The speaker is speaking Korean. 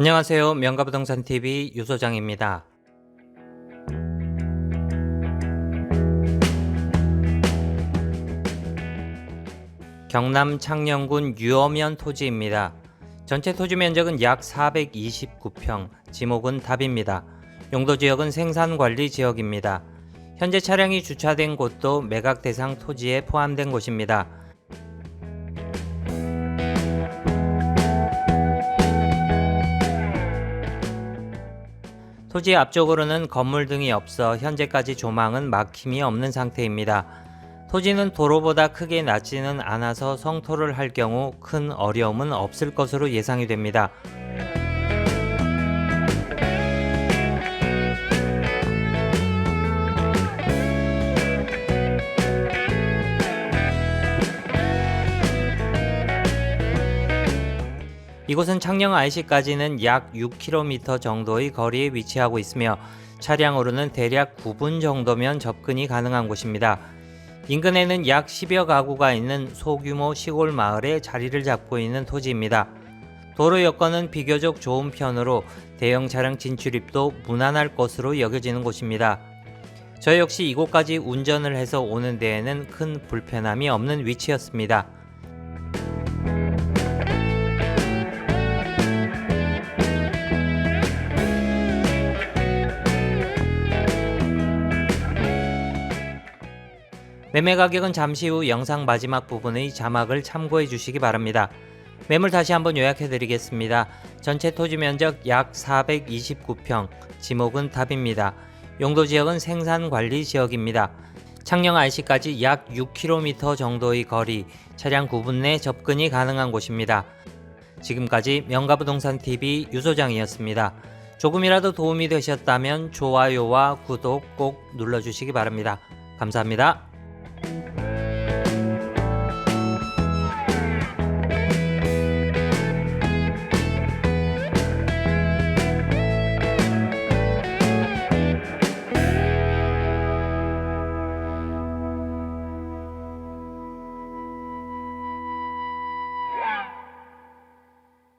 안녕하세요. 명가부동산TV 유소장입니다. 경남 창녕군 유어면 토지입니다. 전체 토지 면적은 약 429평, 지목은 답입니다. 용도 지역은 생산 관리 지역입니다. 현재 차량이 주차된 곳도 매각 대상 토지에 포함된 곳입니다. 토지 앞쪽으로는 건물 등이 없어 현재까지 조망은 막힘이 없는 상태입니다. 토지는 도로보다 크게 낮지는 않아서 성토를 할 경우 큰 어려움은 없을 것으로 예상이 됩니다. 이곳은 창녕 IC까지는 약 6km 정도의 거리에 위치하고 있으며 차량으로는 대략 9분 정도면 접근이 가능한 곳입니다. 인근에는 약 10여 가구가 있는 소규모 시골 마을에 자리를 잡고 있는 토지입니다. 도로 여건은 비교적 좋은 편으로 대형 차량 진출입도 무난할 것으로 여겨지는 곳입니다. 저 역시 이곳까지 운전을 해서 오는 데에는 큰 불편함이 없는 위치였습니다. 매매 가격은 잠시 후 영상 마지막 부분의 자막을 참고해 주시기 바랍니다. 매물 다시 한번 요약해 드리겠습니다. 전체 토지 면적 약 429평, 지목은 답입니다. 용도 지역은 생산 관리 지역입니다. 창녕 RC까지 약 6km 정도의 거리, 차량 9분 내 접근이 가능한 곳입니다. 지금까지 명가부동산 TV 유소장이었습니다. 조금이라도 도움이 되셨다면 좋아요와 구독 꼭 눌러주시기 바랍니다. 감사합니다.